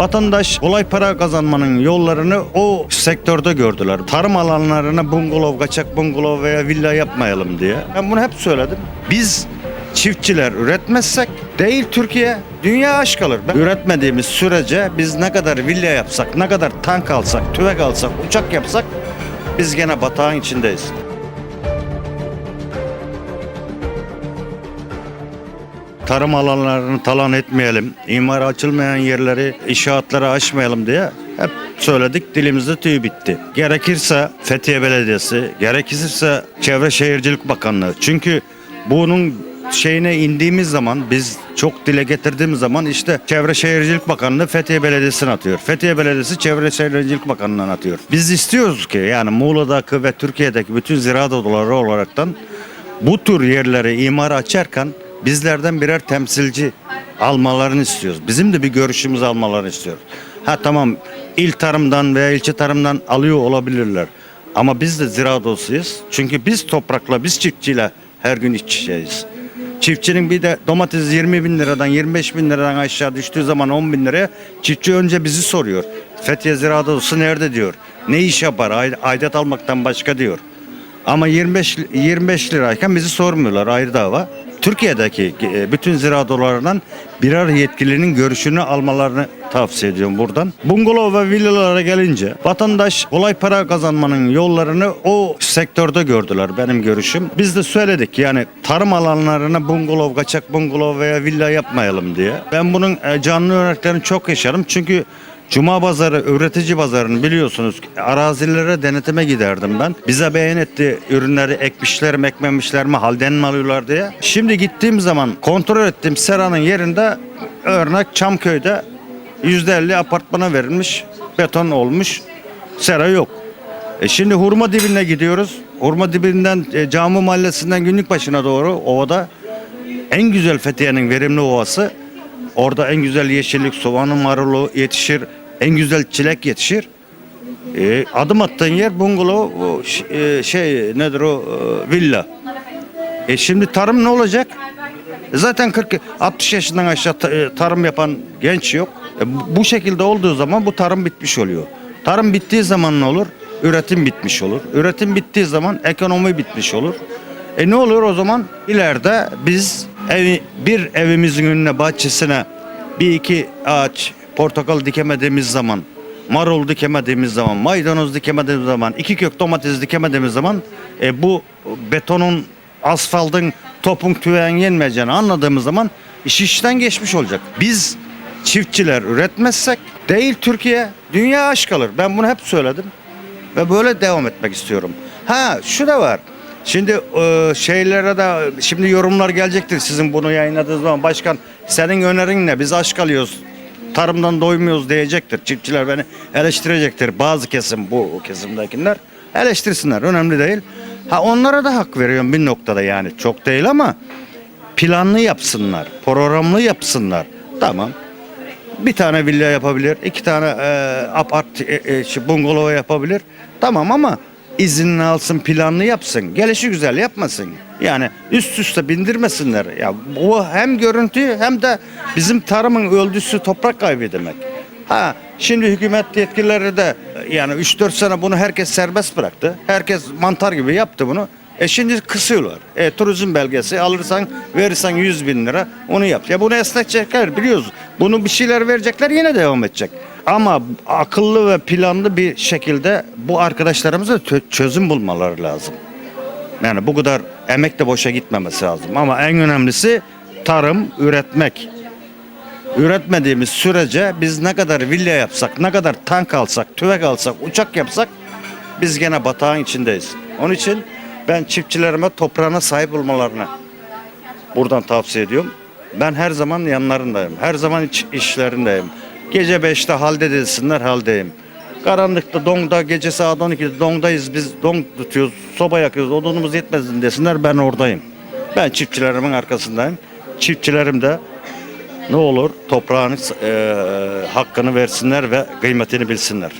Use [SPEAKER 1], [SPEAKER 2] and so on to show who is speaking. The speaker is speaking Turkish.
[SPEAKER 1] Vatandaş kolay para kazanmanın yollarını o sektörde gördüler. Tarım alanlarına bungalov, kaçak bungalov veya villa yapmayalım diye. Ben bunu hep söyledim. Biz çiftçiler üretmezsek değil Türkiye dünya aç kalır. Ben üretmediğimiz sürece biz ne kadar villa yapsak, ne kadar tank alsak, tüfek alsak, uçak yapsak biz gene batağın içindeyiz. Tarım alanlarını talan etmeyelim, imar açılmayan yerleri, inşaatları açmayalım diye hep söyledik dilimizde tüy bitti. Gerekirse Fethiye Belediyesi, gerekirse Çevre Şehircilik Bakanlığı. Çünkü bunun şeyine indiğimiz zaman biz çok dile getirdiğimiz zaman işte Çevre Şehircilik Bakanlığı Fethiye Belediyesi'ne atıyor. Fethiye Belediyesi Çevre Şehircilik Bakanlığı'na atıyor. Biz istiyoruz ki yani Muğla'daki ve Türkiye'deki bütün ziraat odaları olaraktan bu tür yerleri imar açarken bizlerden birer temsilci almalarını istiyoruz. Bizim de bir görüşümüzü almalarını istiyoruz. Ha tamam il tarımdan veya ilçe tarımdan alıyor olabilirler. Ama biz de ziraat odasıyız. Çünkü biz toprakla, biz çiftçiyle her gün iç içeyiz. Çiftçinin bir de domates 20 bin liradan 25 bin liradan aşağı düştüğü zaman 10 bin liraya çiftçi önce bizi soruyor. Fethiye Ziraat Odası nerede diyor. Ne iş yapar aidat almaktan başka diyor. Ama 25 25 lirayken bizi sormuyorlar ayrı dava. Türkiye'deki e, bütün ziraat odalarından birer yetkilinin görüşünü almalarını tavsiye ediyorum buradan. Bungalov ve villalara gelince vatandaş kolay para kazanmanın yollarını o sektörde gördüler benim görüşüm. Biz de söyledik yani tarım alanlarına bungalov, kaçak bungalov veya villa yapmayalım diye. Ben bunun e, canlı örneklerini çok yaşarım çünkü Cuma pazarı, üretici pazarını biliyorsunuz arazilere denetime giderdim ben. Bize beyan etti ürünleri ekmişler mi ekmemişler mi halden mi alıyorlar diye. Şimdi gittiğim zaman kontrol ettim seranın yerinde örnek Çamköy'de %50 apartmana verilmiş beton olmuş sera yok. E şimdi hurma dibine gidiyoruz. Hurma dibinden e, Cami Mahallesi'nden günlük başına doğru ovada en güzel Fethiye'nin verimli ovası. Orada en güzel yeşillik, soğanı, marulu yetişir. En güzel çilek yetişir. E, adım attığın yer bungalov, e, şey nedir o e, villa. E şimdi tarım ne olacak? E zaten 40 60 yaşından aşağı e, tarım yapan genç yok. E bu şekilde olduğu zaman bu tarım bitmiş oluyor. Tarım bittiği zaman ne olur? Üretim bitmiş olur. Üretim bittiği zaman ekonomi bitmiş olur. E ne olur o zaman? İleride biz evi, bir evimizin önüne bahçesine bir iki ağaç portakal dikemediğimiz zaman, marul dikemediğimiz zaman, maydanoz dikemediğimiz zaman, iki kök domates dikemediğimiz zaman e, bu betonun, asfaltın, topun, tüveğin yenmeyeceğini anladığımız zaman iş işten geçmiş olacak. Biz çiftçiler üretmezsek değil Türkiye, dünya aç kalır. Ben bunu hep söyledim ve böyle devam etmek istiyorum. Ha şu da var. Şimdi e, şeylere de şimdi yorumlar gelecektir sizin bunu yayınladığınız zaman başkan senin önerin ne? Biz aç kalıyoruz. Tarımdan doymuyoruz diyecektir. Çiftçiler beni eleştirecektir. Bazı kesim bu kesimdekiler eleştirsinler. Önemli değil. Ha onlara da hak veriyorum bir noktada yani. Çok değil ama planlı yapsınlar. Programlı yapsınlar. Tamam. Bir tane villa yapabilir, iki tane e, apart, e, e, şey, bungalov yapabilir. Tamam ama izinini alsın, planlı yapsın. Gelişi güzel yapmasın. Yani üst üste bindirmesinler. Ya bu hem görüntü hem de bizim tarımın öldüsü toprak kaybı demek. Ha şimdi hükümet yetkilileri de yani 3-4 sene bunu herkes serbest bıraktı. Herkes mantar gibi yaptı bunu. E şimdi kısıyorlar. E, turizm belgesi alırsan verirsen 100 bin lira onu yap. Ya bunu esnetecekler biliyoruz. Bunu bir şeyler verecekler yine devam edecek. Ama akıllı ve planlı bir şekilde bu arkadaşlarımıza çözüm bulmaları lazım. Yani bu kadar emek de boşa gitmemesi lazım. Ama en önemlisi tarım, üretmek. Üretmediğimiz sürece biz ne kadar villa yapsak, ne kadar tank alsak, tüfek alsak, uçak yapsak biz gene batağın içindeyiz. Onun için ben çiftçilerime toprağına sahip olmalarını buradan tavsiye ediyorum. Ben her zaman yanlarındayım. Her zaman iç, işlerindeyim. Gece 5'te halde desinler haldeyim. Karanlıkta donda gece saat 12'de dongdayız biz don tutuyoruz soba yakıyoruz odunumuz yetmez desinler ben oradayım. Ben çiftçilerimin arkasındayım. Çiftçilerim de ne olur toprağın e, hakkını versinler ve kıymetini bilsinler.